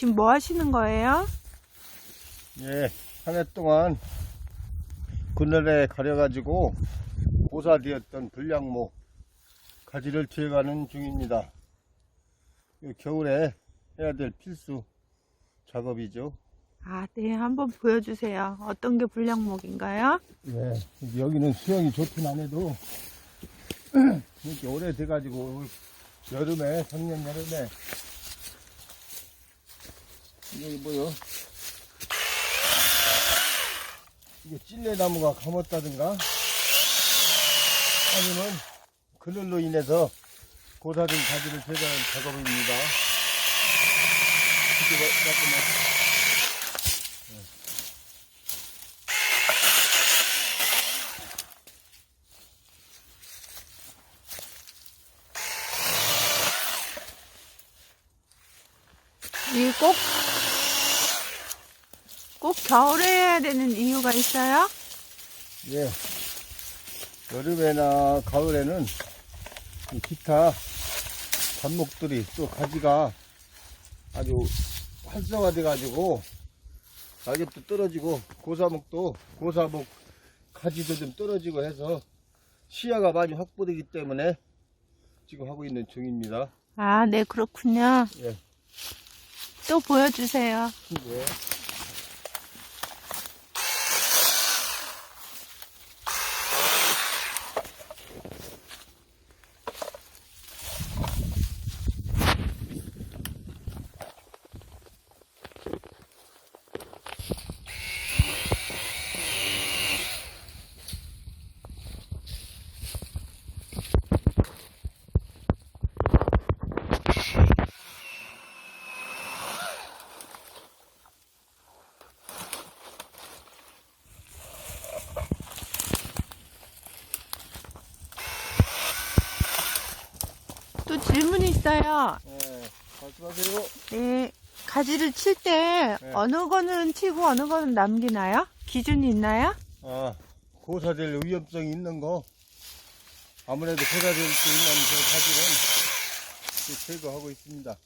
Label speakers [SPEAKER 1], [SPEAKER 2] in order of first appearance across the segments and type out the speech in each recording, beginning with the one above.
[SPEAKER 1] 지금 뭐 하시는 거예요?
[SPEAKER 2] 예, 한 해 동안 그늘에 가려가지고 고사되었던 불량목 가지를 제거하는 중입니다. 이 겨울에 해야 될 필수 작업이죠.
[SPEAKER 1] 아, 네. 한번 보여주세요. 어떤 게 불량목인가요?
[SPEAKER 2] 예, 여기는 수영이 좋긴 안 해도 이렇게 오래돼가지고 여름에 작년 여름에 여기 뭐요? 이게 찔레나무가 감았다든가 아니면 그늘로 인해서 고사된 가지를 제거하는 작업입니다. 이렇게 잠깐만.
[SPEAKER 1] 겨울에 해야 되는 이유가 있어요?
[SPEAKER 2] 예. 여름에나 가을에는 이 기타 잡목들이 또 가지가 아주 활성화돼 가지고 낙엽도 떨어지고 고사목도 고사목 가지도 좀 떨어지고 해서 시야가 많이 확보되기 때문에 지금 하고 있는 중입니다.
[SPEAKER 1] 아, 네, 그렇군요.
[SPEAKER 2] 예.
[SPEAKER 1] 또 보여주세요.
[SPEAKER 2] 예.
[SPEAKER 1] 질문이 있어요.
[SPEAKER 2] 예. 말씀하세요.
[SPEAKER 1] 네. 가지를 칠 때
[SPEAKER 2] 네.
[SPEAKER 1] 어느 거는 치고 어느 거는 남기나요? 기준이 있나요?
[SPEAKER 2] 아, 고사될 위험성이 있는 거, 아무래도 고사될 수 있는 그 가지는 제거하고 있습니다.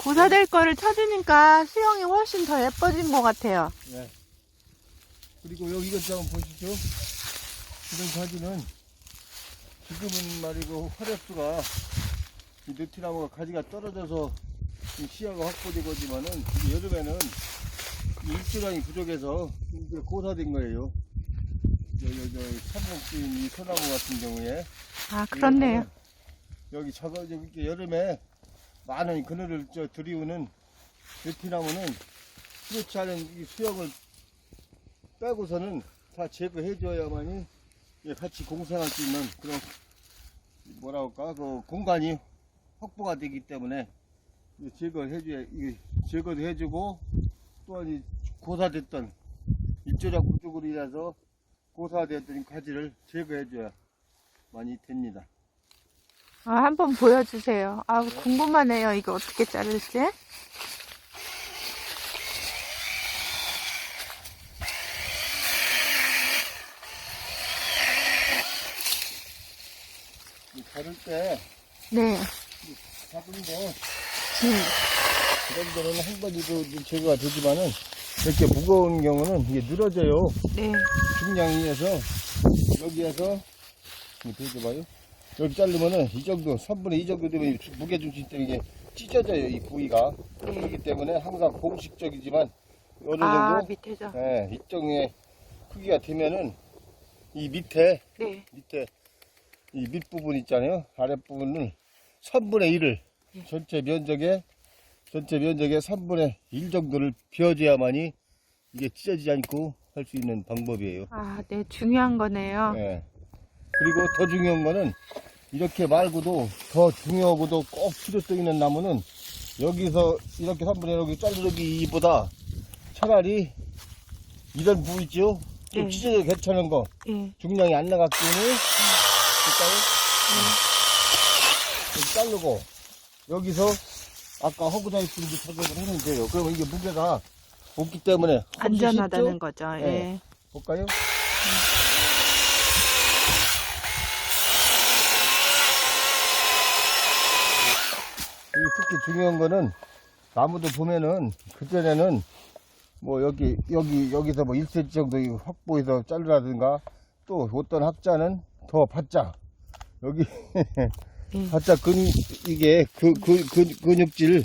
[SPEAKER 1] 고사될 거를 찾으니까 수영이 훨씬 더 예뻐진 것 같아요.
[SPEAKER 2] 네. 그리고 여기 이것 좀 한번 보시죠. 이런 가지는 지금은 말이고 화력수가 이 느티나무가 가지가 떨어져서 이 시야가 확보되고지만은 이제 여름에는 이 일조량이 부족해서 이게 고사된 거예요. 저, 저, 저, 삼목주인 이 소나무 같은 경우에.
[SPEAKER 1] 아, 그렇네요.
[SPEAKER 2] 여기 작업, 여기 이렇게 여름에 많은 그늘을 저 들이우는 느티나무는 그렇지 않은 이 수영을 빼고서는 다 제거해줘야만이 예, 같이 공생할 수 있는 그런 뭐라 할까 그 공간이 확보가 되기 때문에 이 제거를 해줘야 이 제거도 해주고 또한 이 고사됐던 입조작 부족으로 인해서 고사되었던 가지를 제거해줘야 많이 됩니다.
[SPEAKER 1] 아, 한번 보여주세요. 아, 궁금하네요. 이거 어떻게 자를지.
[SPEAKER 2] 이 자를 때
[SPEAKER 1] 네.
[SPEAKER 2] 작은 거
[SPEAKER 1] 네.
[SPEAKER 2] 그런 거는 한 번이도 제거가 되지만은 이렇게 무거운 경우는 이게 늘어져요.
[SPEAKER 1] 네.
[SPEAKER 2] 중량에 의해서 여기에서 이거 보여줘봐요. 여기 자르면은 이 정도 3분의 2 정도 되면 이 무게 중심 때문에 이게 찢어져요 이 부위가
[SPEAKER 1] 네.
[SPEAKER 2] 그렇기 때문에 항상 공식적이지만 어느
[SPEAKER 1] 아,
[SPEAKER 2] 정도
[SPEAKER 1] 밑에서.
[SPEAKER 2] 예, 일정의 크기가 되면은 이 밑에
[SPEAKER 1] 네.
[SPEAKER 2] 밑에 이 밑부분 있잖아요. 아랫부분을 3분의 1을
[SPEAKER 1] 예.
[SPEAKER 2] 전체 면적의 전체 면적의 3분의 1 정도를 비워줘야만이 이게 찢어지지 않고 할 수 있는 방법이에요.
[SPEAKER 1] 아, 네. 중요한 거네요.
[SPEAKER 2] 예. 그리고 더 중요한 거는 이렇게 말고도 더 중요하고도 꼭 필요성 있는 나무는 여기서 이렇게 3분의 1 여기 자르기보다 차라리 이런 부 있죠? 좀
[SPEAKER 1] 네.
[SPEAKER 2] 찢어도 괜찮은 거.
[SPEAKER 1] 예.
[SPEAKER 2] 중량이 안 나갔기는 볼까요? 좀 자르고 여기서 아까 있는데 작업을 하면 돼요. 그러면 이게 무게가 없기 때문에
[SPEAKER 1] 안전하다는
[SPEAKER 2] 쉽죠?
[SPEAKER 1] 거죠. 예.
[SPEAKER 2] 네. 볼까요? 이 특히 중요한 거는 나무도 보면은 그전에는 뭐 여기 여기 여기서 뭐 1cm 정도 확보해서 자르라든가 또 어떤 학자는 더 바짝 여기
[SPEAKER 1] 예.
[SPEAKER 2] 바짝 근 이게 그, 그, 그 근육질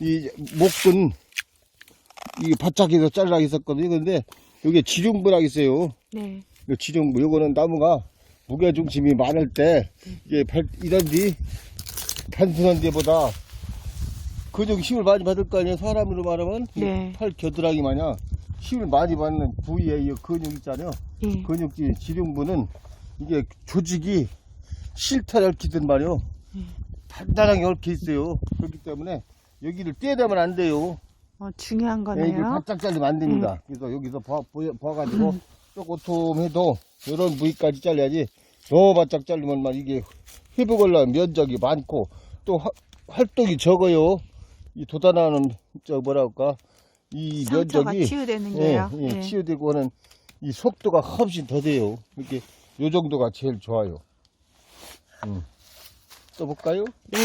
[SPEAKER 2] 이 목근 이게 바짝해서 자르라 했었거든요. 근데 여기 지lum부라 있어요.
[SPEAKER 1] 네.
[SPEAKER 2] 이 지lum부 요거는 나무가 무게 중심이 많을 때 이게 발, 이런 뒤 단순한 데보다 근육 힘을 많이 받을 거 아니에요. 사람으로 말하면 이
[SPEAKER 1] 네.
[SPEAKER 2] 팔 겨드랑이 마냥 힘을 많이 받는 부위에 이 근육 있잖아요.
[SPEAKER 1] 예.
[SPEAKER 2] 근육질 지lum부는 이게 조직이 실타를 얽히든 말이요.
[SPEAKER 1] 음.
[SPEAKER 2] 단단하게 얽혀 있어요. 그렇기 때문에 여기를 떼내면 안 돼요.
[SPEAKER 1] 어, 중요한
[SPEAKER 2] 예,
[SPEAKER 1] 거네요.
[SPEAKER 2] 바짝 잘리면 안 됩니다. 그래서 여기서 봐, 가지고 쪼꼬툼해도 이런 부위까지 잘라야지 너무 바짝 자르면 막 이게 회복하려면 면적이 많고 또 화- 활동이 적어요. 이 돋아나는 저 뭐랄까 이
[SPEAKER 1] 상처가
[SPEAKER 2] 면적이
[SPEAKER 1] 치유되는
[SPEAKER 2] 예,
[SPEAKER 1] 게요.
[SPEAKER 2] 예,
[SPEAKER 1] 예.
[SPEAKER 2] 치유되고 하는 이 속도가 훨씬 더 돼요. 이렇게 요 정도가 제일 좋아요. 음. 또 볼까요?
[SPEAKER 1] 네.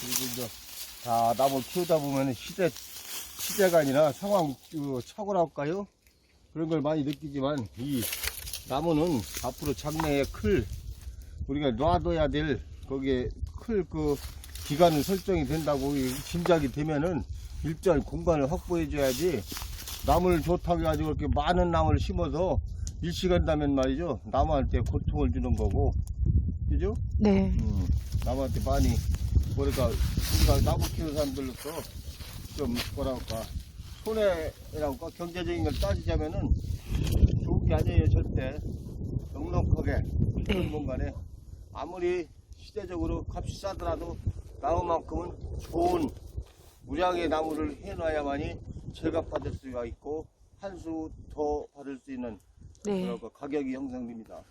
[SPEAKER 2] 그리고 이제 다 나무 키우다 보면 시대 시대가 아니라 상황 그 착오라 할까요? 그런 걸 많이 느끼지만 이 나무는 앞으로 장래에 클 우리가 놔둬야 될 거기에 클 그 기간을 설정이 된다고 이 짐작이 되면은 일정한 공간을 확보해 줘야지 나무를 좋다고 해가지고 이렇게 많은 나무를 심어서 일시간다면 말이죠 나무한테 고통을 주는 거고 그죠?
[SPEAKER 1] 네.
[SPEAKER 2] 음, 남한테 많이 뭐랄까 우리가 나무 키우는 사람들로서 좀 뭐랄까 손해라고 경제적인 걸 따지자면은 좋은 게 아니에요 절대 넉넉하게 그런
[SPEAKER 1] 네.
[SPEAKER 2] 공간에 아무리 시대적으로 값이 싸더라도 나무만큼은 좋은 무량의 나무를 해놔야만이 제값받을 수가 있고 한 수 더 받을 수 있는
[SPEAKER 1] 네.
[SPEAKER 2] 뭐랄까 가격이 형성됩니다.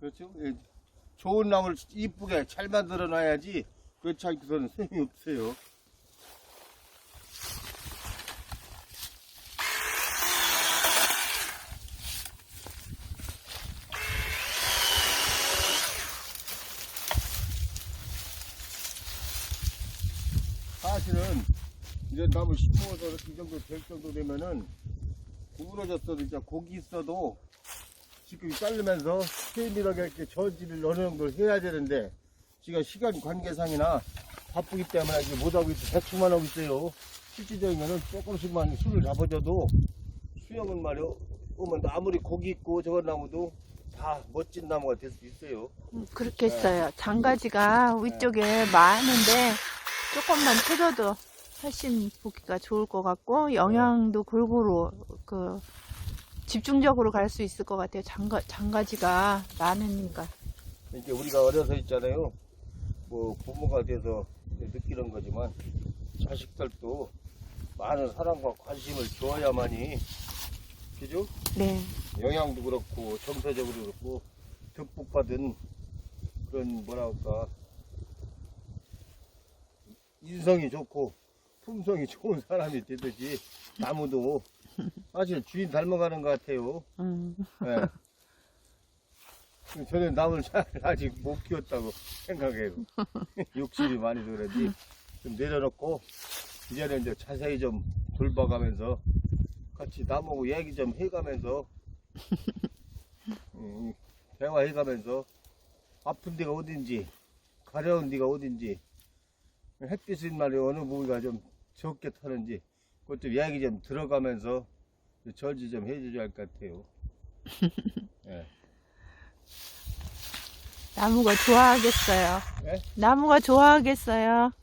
[SPEAKER 2] 그렇죠? 예. 좋은 나무를 이쁘게 잘 만들어 놔야지 그렇지 않고서는 소용이 없어요. 사실은 이제 나무 심어서 이 정도 될 정도 되면은 구부러졌어도 이제 고기 있어도 지금 자르면서 세밀하게 이렇게 저지를 어느 정도 해야 되는데 지금 시간 관계상이나 바쁘기 때문에 이제 못하고 있어 대충만 하고 있어요. 실질적이면은 조금씩만 술을 잡아줘도 수영은 말이요. 오면 아무리 고기 있고 저건 나무도 다 멋진 나무가 될 수 있어요.
[SPEAKER 1] 음, 그렇겠어요. 장가지가 위쪽에 많은데 조금만 쳐줘도 훨씬 보기가 좋을 것 같고 영양도 골고루 그 집중적으로 갈 수 있을 것 같아요. 장가 장가지가 많으니까.
[SPEAKER 2] 이게 우리가 어려서 있잖아요. 뭐 부모가 돼서 느끼는 거지만 자식들도 많은 사랑과 관심을 줘야만이 그죠?
[SPEAKER 1] 네.
[SPEAKER 2] 영양도 그렇고 정서적으로 그렇고 득복받은 그런 뭐랄까 인성이 좋고 품성이 좋은 사람이 되듯이 나무도 사실 주인 닮아가는 것 같아요.
[SPEAKER 1] 음.
[SPEAKER 2] 예. 저는 나무를 잘 아직 못 키웠다고 생각해요. 욕심이 많이 그런지 좀 내려놓고 이제는 이제 자세히 좀 돌봐가면서 같이 나무하고 얘기 좀 해가면서 음, 대화해가면서 아픈 데가 어딘지 가려운 데가 어딘지 햇빛이 말이 어느 부위가 좀 적게 타는지 그것 좀 이야기 좀 들어가면서 절지 좀 해줘야 할 것 같아요. 예.
[SPEAKER 1] 나무가 좋아하겠어요.
[SPEAKER 2] 예?
[SPEAKER 1] 나무가 좋아하겠어요.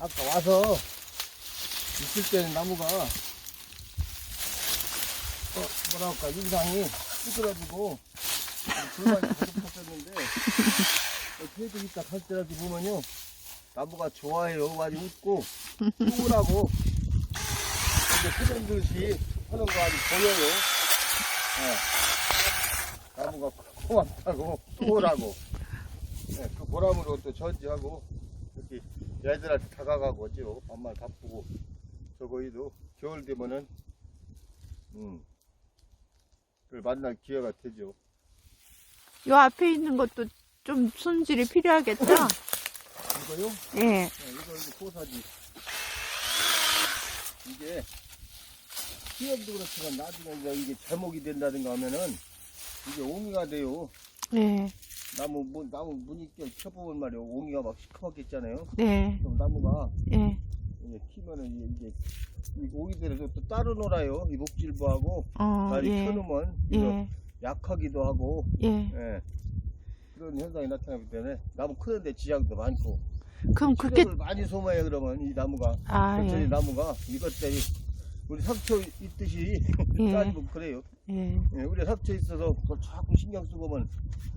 [SPEAKER 2] 아까 와서 있을 때는 나무가 어, 뭐랄까 인상이 찌그러지고 불만이 가득했었는데 태도 있다 갈 때라도 보면요 나무가 좋아해요 많이 웃고 우울하고 이제 그런 듯이 하는 거 아주 보여요 예. 나무가 고맙다고 우울하고 예, 그 보람으로 또 전지하고 이렇게 애들한테 다가가고 어지로 밤만 바쁘고 저거이도 겨울 되면은 음, 그걸 만날 기회가 되죠.
[SPEAKER 1] 요 앞에 있는 것도 좀 손질이 필요하겠다.
[SPEAKER 2] 이거요?
[SPEAKER 1] 예.
[SPEAKER 2] 네, 이거 이거 포사지. 이게 시험도 그렇지만 나중에 이제 이게 제목이 된다든가 하면은 이게 옹이가 돼요.
[SPEAKER 1] 네.
[SPEAKER 2] 나무 뭐 나무 무늬결 켜보면 말이에요. 옹이가 막 시커멓겠잖아요.
[SPEAKER 1] 네.
[SPEAKER 2] 그럼 나무가
[SPEAKER 1] 예.
[SPEAKER 2] 이게 키면은 이게 이 옹이들에서 또 따로 놀아요. 이 목질부하고
[SPEAKER 1] 어,
[SPEAKER 2] 날이
[SPEAKER 1] 예.
[SPEAKER 2] 켜놓으면 이거
[SPEAKER 1] 예.
[SPEAKER 2] 약하기도 하고
[SPEAKER 1] 예.
[SPEAKER 2] 예. 그런 현상이 나타나기 때문에 나무 크는데 지장도 많고
[SPEAKER 1] 그럼
[SPEAKER 2] 시력을 많이 소모해 그러면 이 나무가
[SPEAKER 1] 아, 예.
[SPEAKER 2] 나무가 이것 때문에 우리 상처 있듯이
[SPEAKER 1] 예.
[SPEAKER 2] 따지면 그래요
[SPEAKER 1] 예.
[SPEAKER 2] 예, 우리 상처 있어서 그걸 자꾸 신경 쓰고 보면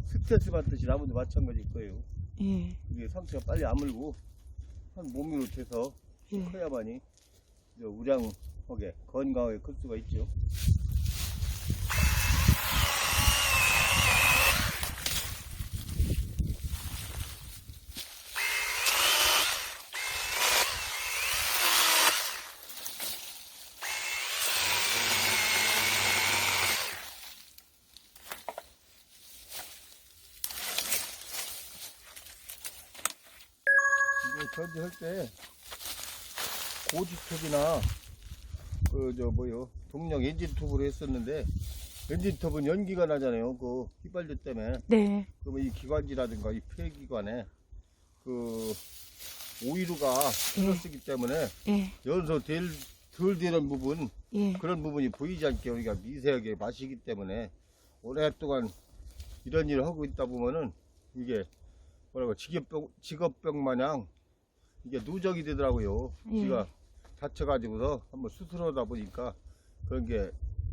[SPEAKER 2] 스트레스 받듯이 나무도 마찬가지일 거예요
[SPEAKER 1] 예.
[SPEAKER 2] 이게 상처가 빨리 아물고 한 몸으로 돼서
[SPEAKER 1] 예.
[SPEAKER 2] 커야만이 이제 우량하게 건강하게 클 수가 있죠 때 고지톱이나 그 저 뭐요 동력 엔진 톱으로 했었는데 엔진 톱은 연기가 나잖아요 그 휘발유 때문에
[SPEAKER 1] 네.
[SPEAKER 2] 그러면 이 기관지라든가 이 폐기관에 그 오이루가 들어쓰기 때문에
[SPEAKER 1] 예.
[SPEAKER 2] 연소 될, 덜 되는 부분
[SPEAKER 1] 예.
[SPEAKER 2] 그런 부분이 보이지 않게 우리가 미세하게 마시기 때문에 오랫동안 이런 일을 하고 있다 보면은 이게 뭐라고 직업병, 직업병 마냥 이게 누적이 되더라고요.
[SPEAKER 1] 예.
[SPEAKER 2] 지가 다쳐가지고서 한번 수술하다 보니까 그런 게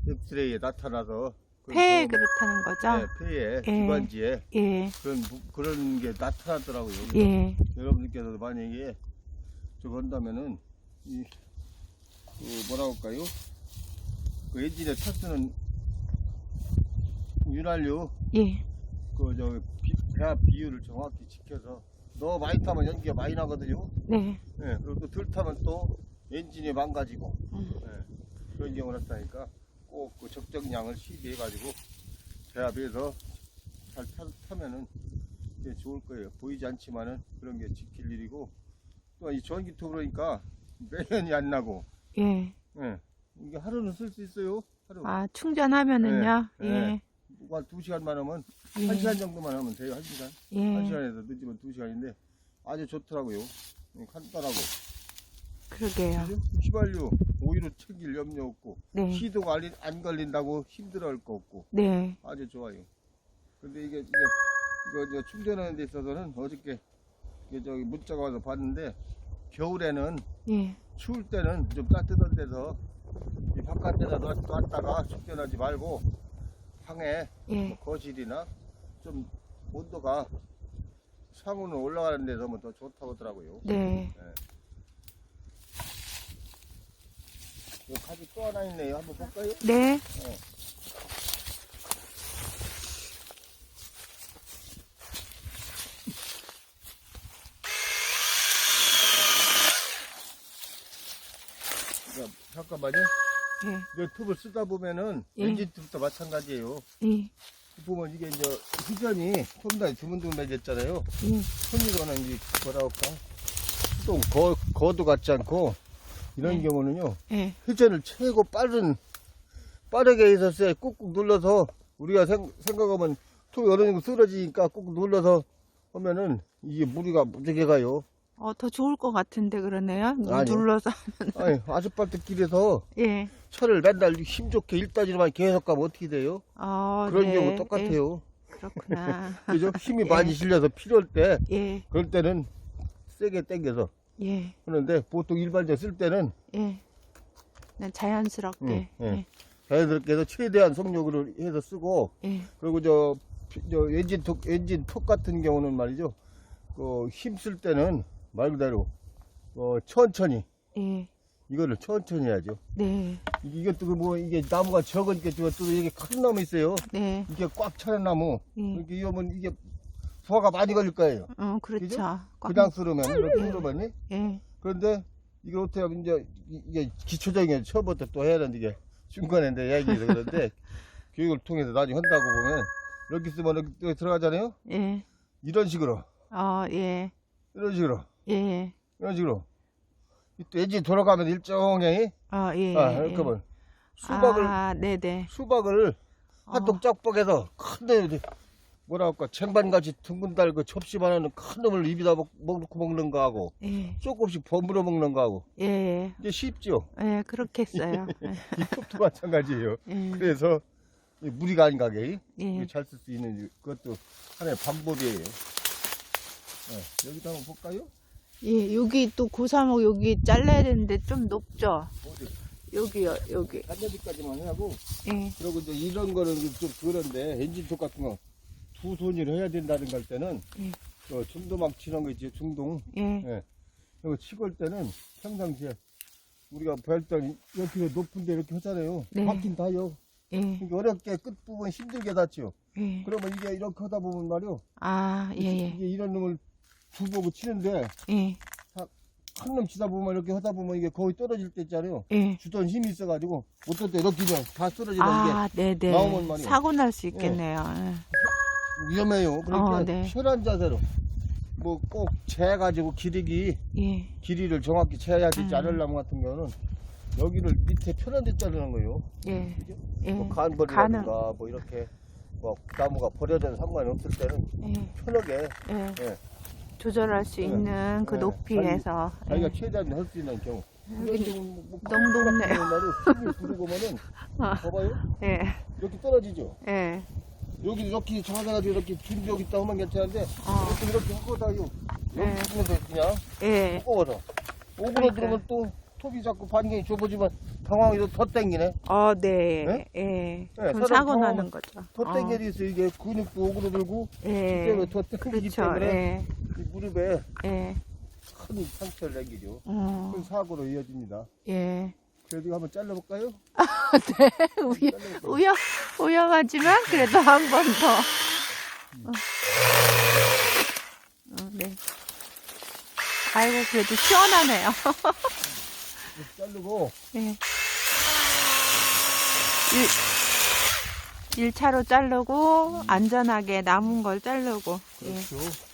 [SPEAKER 2] 엑스레이에 나타나서
[SPEAKER 1] 폐에 그렇다는 거죠?
[SPEAKER 2] 네, 폐에
[SPEAKER 1] 예.
[SPEAKER 2] 기관지에
[SPEAKER 1] 예.
[SPEAKER 2] 그런 부- 그런 게 나타나더라고요.
[SPEAKER 1] 예.
[SPEAKER 2] 여러분들께서도 만약에 저거 한다면은 이, 그 뭐라고 할까요? 그 엔진에 타쓰는 윤활유
[SPEAKER 1] 예.
[SPEAKER 2] 그저 배합 비율을 정확히 지켜서 너무 많이 타면 연기가 많이 나거든요.
[SPEAKER 1] 네.
[SPEAKER 2] 예, 그리고 또 덜 타면 또 엔진이 망가지고
[SPEAKER 1] 음.
[SPEAKER 2] 예, 그런 경우가 나타나니까 꼭 그 적정량을 시비해가지고 배합해서 잘 타, 타면은 이제 좋을 거예요. 보이지 않지만은 그런 게 지킬 일이고 또 이 전기톱 그러니까 매연이 안 나고
[SPEAKER 1] 예.
[SPEAKER 2] 예, 이게 하루는 쓸 수 있어요. 하루
[SPEAKER 1] 아, 충전하면은요?
[SPEAKER 2] 네,
[SPEAKER 1] 예.
[SPEAKER 2] 네. 한두 시간만 하면
[SPEAKER 1] 예.
[SPEAKER 2] 한 시간 정도만 하면 돼요. 한 시간. 한
[SPEAKER 1] 예.
[SPEAKER 2] 시간에서 늦으면 두 시간인데 아주 좋더라고요. 예, 간단하고
[SPEAKER 1] 그러게요.
[SPEAKER 2] 휘발유 오히려 챙길 염려 없고
[SPEAKER 1] 네.
[SPEAKER 2] 시도가 안, 안 걸린다고 힘들어할 거 없고
[SPEAKER 1] 네.
[SPEAKER 2] 아주 좋아요. 근데 이게 이제 이거 이제 충전하는 데 있어서는 어저께 이게 저기 문자가 와서 봤는데 겨울에는
[SPEAKER 1] 예.
[SPEAKER 2] 추울 때는 좀 따뜻한 데서 이 바깥에다 놨- 놨다가 충전하지 말고 방에
[SPEAKER 1] 예.
[SPEAKER 2] 뭐 거실이나 좀 온도가 상온으로 올라가는 데서 하면 더 좋다고 하더라고요.
[SPEAKER 1] 네.
[SPEAKER 2] 여기 가지 또 하나 있네요. 한번 볼까요?
[SPEAKER 1] 네.
[SPEAKER 2] 자, 잠깐만요.
[SPEAKER 1] 예.
[SPEAKER 2] 이 톱을 쓰다 보면은
[SPEAKER 1] 예.
[SPEAKER 2] 엔진 톱도 마찬가지예요.
[SPEAKER 1] 예.
[SPEAKER 2] 보면 이게 이제 휘전이 손다에 두근두근해졌잖아요.
[SPEAKER 1] 예.
[SPEAKER 2] 손으로는 이 뭐라 할까? 또 거, 거도 같지 않고 이런
[SPEAKER 1] 네.
[SPEAKER 2] 경우는요.
[SPEAKER 1] 예.
[SPEAKER 2] 회전을 최고 빠른 빠르게 해서 쎄 꾹꾹 눌러서 우리가 생, 생각하면 톱이 어느 정도 쓰러지니까 꾹꾹 눌러서 하면은 이게 무리가 무지개 가요.
[SPEAKER 1] 어, 더 좋을 것 같은데 그러네요.
[SPEAKER 2] 아니요.
[SPEAKER 1] 눌러서.
[SPEAKER 2] 아니 아스팔트 길에서
[SPEAKER 1] 예.
[SPEAKER 2] 차를 맨날 힘 좋게 일단지로만 계속 가면 어떻게 돼요?
[SPEAKER 1] 어,
[SPEAKER 2] 그런
[SPEAKER 1] 네.
[SPEAKER 2] 경우 똑같아요.
[SPEAKER 1] 예. 그렇구나.
[SPEAKER 2] 그죠? 힘이
[SPEAKER 1] 예.
[SPEAKER 2] 많이 실려서 필요할 때
[SPEAKER 1] 예.
[SPEAKER 2] 그럴 때는 세게 당겨서
[SPEAKER 1] 예.
[SPEAKER 2] 하는데 보통 일반적 쓸 때는
[SPEAKER 1] 예. 그냥 자연스럽게.
[SPEAKER 2] 응, 응.
[SPEAKER 1] 예.
[SPEAKER 2] 자연스럽게 해서 최대한 속력으로 해서 쓰고
[SPEAKER 1] 예,
[SPEAKER 2] 그리고 저, 피- 저 엔진 톡 엔진 톡 같은 경우는 말이죠. 그 힘 쓸 때는 말 그대로 어, 천천히
[SPEAKER 1] 예,
[SPEAKER 2] 이거를 천천히 해야죠.
[SPEAKER 1] 네,
[SPEAKER 2] 이- 이것도 그뭐 이게 나무가 적으니까 또 이게 큰 나무 있어요.
[SPEAKER 1] 네,
[SPEAKER 2] 이게 꽉 차는 나무.
[SPEAKER 1] 예.
[SPEAKER 2] 이렇게 이러면 이게 부하가 많이 걸릴 거예요.
[SPEAKER 1] 어, 그렇죠. 꽉
[SPEAKER 2] 그냥 쓰르면 이렇게 쓰르면
[SPEAKER 1] 예,
[SPEAKER 2] 그런데 이걸 어떻게 하면 이제 이- 이게 기초적인 처음부터 또 해야 되는데 이게 중간에 내 얘기해서 그런데 교육을 통해서 나중에 한다고 보면 이렇게 쓰면 이렇게 또 들어가잖아요.
[SPEAKER 1] 예,
[SPEAKER 2] 이런 식으로
[SPEAKER 1] 어, 예,
[SPEAKER 2] 이런 식으로
[SPEAKER 1] 예,
[SPEAKER 2] 이런 식으로 또 엔진 돌아가면 일정히
[SPEAKER 1] 어, 예.
[SPEAKER 2] 아
[SPEAKER 1] 예.
[SPEAKER 2] 이렇게 하면 수박을
[SPEAKER 1] 아, 네네.
[SPEAKER 2] 수박을
[SPEAKER 1] 어.
[SPEAKER 2] 한통 짝박해서 큰데 뭐라 할까 쟁반같이 둥근 달고 접시만 하는 큰 놈을 입에다 먹, 먹고 먹는 거하고
[SPEAKER 1] 예,
[SPEAKER 2] 조금씩 버무려 먹는 거하고
[SPEAKER 1] 예, 예,
[SPEAKER 2] 이게 쉽죠
[SPEAKER 1] 예. 예,
[SPEAKER 2] 이것도 마찬가지예요
[SPEAKER 1] 예,
[SPEAKER 2] 그래서 이 무리가 안 가게
[SPEAKER 1] 예,
[SPEAKER 2] 잘 쓸 수 있는 그것도 하나의 방법이에요 네, 여기다 한번 볼까요?
[SPEAKER 1] 예, 여기 또 고사목 여기 잘라야 되는데 좀 높죠?
[SPEAKER 2] 어디
[SPEAKER 1] 여기요, 여기.
[SPEAKER 2] 단여기까지만 하고
[SPEAKER 1] 예,
[SPEAKER 2] 그리고 이제 이런 거는 좀 그런데 엔진톱 같은 거 두 손으로 해야 된다는 걸 때는
[SPEAKER 1] 예.
[SPEAKER 2] 그 중도막 치는 거 있지 중동
[SPEAKER 1] 예,
[SPEAKER 2] 예. 치고 올 때는 평상시에 우리가 별단 이렇게 높은데 이렇게 하잖아요.
[SPEAKER 1] 네.
[SPEAKER 2] 바뀐 다요.
[SPEAKER 1] 예,
[SPEAKER 2] 그러니까 어렵게 끝부분 힘들게 닿죠.
[SPEAKER 1] 예.
[SPEAKER 2] 그러면 이게 이렇게 하다 보면 말이요.
[SPEAKER 1] 아, 예, 예,
[SPEAKER 2] 이게 이런 놈을 두 보고 치는데
[SPEAKER 1] 예,
[SPEAKER 2] 한놈 치다 보면 이렇게 하다 보면 이게 거의 떨어질 때 있잖아요.
[SPEAKER 1] 예.
[SPEAKER 2] 주던 힘이 있어가지고 어떨 때 이렇게 그냥 다 쓰러지는
[SPEAKER 1] 아, 네네.
[SPEAKER 2] 나오면 말이에요.
[SPEAKER 1] 사고 날 수 있겠네요.
[SPEAKER 2] 게 위험해요. 그러니까
[SPEAKER 1] 어, 네.
[SPEAKER 2] 편한 자세로 뭐 꼭 재가지고 길이기
[SPEAKER 1] 예,
[SPEAKER 2] 길이를 정확히 재야 되지
[SPEAKER 1] 음.
[SPEAKER 2] 않으려면 같은 경우는 여기를 밑에 편한 데 자르는 거예요.
[SPEAKER 1] 예,
[SPEAKER 2] 그죠?
[SPEAKER 1] 예,
[SPEAKER 2] 뭐 간벌이라든가 뭐 이렇게 뭐 나무가 버려져도 상관이 없을 때는
[SPEAKER 1] 예,
[SPEAKER 2] 편하게
[SPEAKER 1] 예.
[SPEAKER 2] 예.
[SPEAKER 1] 조절할 수
[SPEAKER 2] 예.
[SPEAKER 1] 있는 그
[SPEAKER 2] 예.
[SPEAKER 1] 높이에서.
[SPEAKER 2] 자기가
[SPEAKER 1] 예.
[SPEAKER 2] 최대한 할 수 있는 경우
[SPEAKER 1] 여기 너무 높네요.
[SPEAKER 2] 말로 힘을 부르고 보면
[SPEAKER 1] 아.
[SPEAKER 2] 봐봐요
[SPEAKER 1] 예,
[SPEAKER 2] 이렇게 떨어지죠
[SPEAKER 1] 예.
[SPEAKER 2] 여기 이렇게 작아가지고 이렇게 긴 벽 있다 하면 괜찮은데
[SPEAKER 1] 어,
[SPEAKER 2] 이렇게 이렇게 하고 다요
[SPEAKER 1] 예.
[SPEAKER 2] 여기 있으면서 그냥
[SPEAKER 1] 예.
[SPEAKER 2] 무거워서 오그라
[SPEAKER 1] 그러니까요.
[SPEAKER 2] 들으면 또 톱이 자꾸 반경이 좁아지면 당황해서 더 땡기네
[SPEAKER 1] 어, 네.
[SPEAKER 2] 네?
[SPEAKER 1] 예.
[SPEAKER 2] 네,
[SPEAKER 1] 그럼
[SPEAKER 2] 사람
[SPEAKER 1] 사고 나는 거죠.
[SPEAKER 2] 더
[SPEAKER 1] 어,
[SPEAKER 2] 땡겨져 있어 이게 근육도 오그라들고
[SPEAKER 1] 예.
[SPEAKER 2] 더 땡기기
[SPEAKER 1] 그렇죠.
[SPEAKER 2] 때문에
[SPEAKER 1] 예.
[SPEAKER 2] 이 무릎에
[SPEAKER 1] 예.
[SPEAKER 2] 큰 상처를 남기죠
[SPEAKER 1] 어,
[SPEAKER 2] 큰 사고로 이어집니다
[SPEAKER 1] 예.
[SPEAKER 2] 그래도 한번 잘라볼까요?
[SPEAKER 1] 네. 우여,
[SPEAKER 2] 잘라볼까요?
[SPEAKER 1] 우여, 우여하지만 그래도 한 번 더. 어. 어, 네. 아이고, 그래도 시원하네요.
[SPEAKER 2] 자르고
[SPEAKER 1] 예. 일, 1차로 자르고, 안전하게 남은 걸 자르고. 예.
[SPEAKER 2] 그렇죠